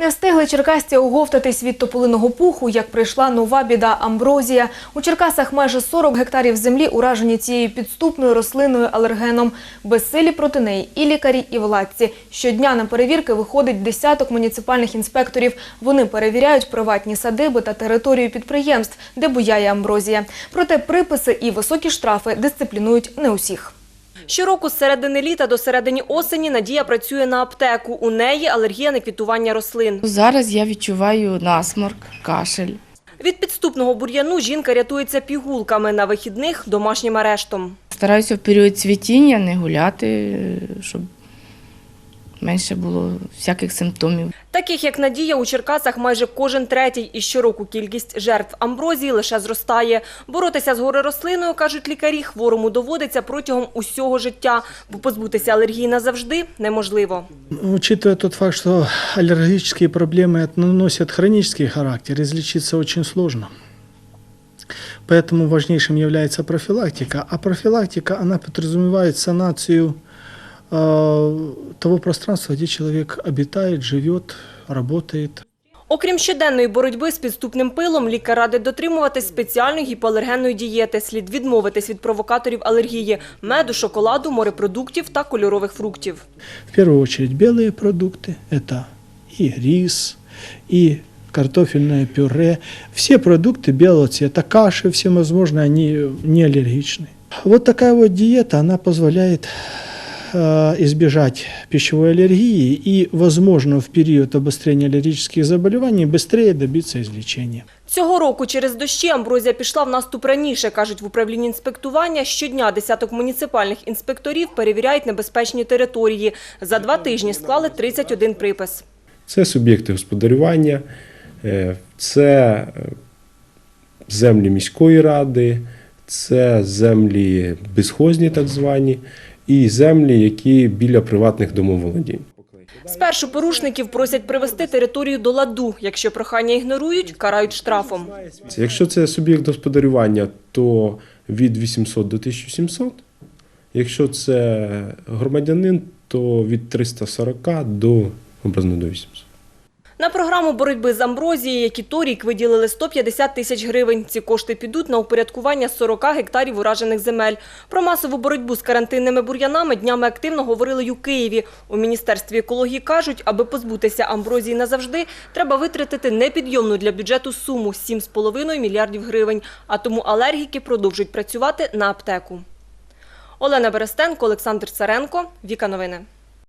Не встигли черкасці оговтатись від тополиного пуху, як прийшла нова біда амброзія. У Черкасах майже 40 гектарів землі уражені цією підступною рослиною алергеном. Безсилі проти неї і лікарі, і владці. Щодня на перевірки виходить десяток муніципальних інспекторів. Вони перевіряють приватні садиби та територію підприємств, де буяє амброзія. Проте приписи і високі штрафи дисциплінують не усіх. Щороку з середини літа до середини осені Надія працює на аптеку. У неї алергія на квітування рослин. Зараз я відчуваю насморк, кашель. Від підступного бур'яну жінка рятується пігулками на вихідних домашнім арештом. Стараюся в період цвітіння не гуляти, щоб менше було всяких симптомів. Таких як Надія у Черкасах майже кожен третій, і щороку кількість жертв амброзії лише зростає. Боротися з горе-рослиною, кажуть лікарі, хворому доводиться протягом усього життя, бо позбутися алергії назавжди неможливо. Учитывая тот факт, что аллергические проблемы это носят хронический характер, излечиться очень сложно. Поэтому важнейшим является профилактика. А профилактика, она подразумевает санацию э, того пространства, где человек обитает, живет, работает. Окрім щоденної боротьби з підступним пилом, лікар радить дотримуватись спеціальної гіпоалергенної дієти. Слід відмовитись від провокаторів алергії – меду, шоколаду, морепродуктів та кольорових фруктів. В первую очередь белые продукты, это и рис, и картофельное пюре. Все продукты белого цвета, каши всевозможные, они не аллергичны. Вот такая вот диета, она позволяет э, избежать пищевой аллергии и, возможно, в период обострения аллергических заболеваний быстрее добиться излечения. Цього року через дощі амброзія пішла в наступ раніше, кажуть в управлінні інспектування. Щодня десяток муніципальних інспекторів перевіряють небезпечні території. За два тижні склали 31 припис. Це суб'єкти господарювання, е, це е, землі міської ради, це землі безхозні, так звані, і землі, які біля приватних домоволодінь. Спершу порушників просять привести територію до ладу. Якщо прохання ігнорують, карають штрафом. Якщо це суб'єкт господарювання, то від 800 до 1700. Якщо це громадянин, то від 340 до образно до 800. На програму боротьби з амброзією, які торік виділили 150 тисяч гривень. Ці кошти підуть на упорядкування 40 гектарів уражених земель. Про масову боротьбу з карантинними бур'янами днями активно говорили й у Києві. У Міністерстві екології кажуть, аби позбутися амброзії назавжди, треба витратити непідйомну для бюджету суму – 7,5 мільярдів гривень. А тому алергіки продовжують працювати на аптеку. Олена Берестенко, Олександр Царенко, Віка Новини.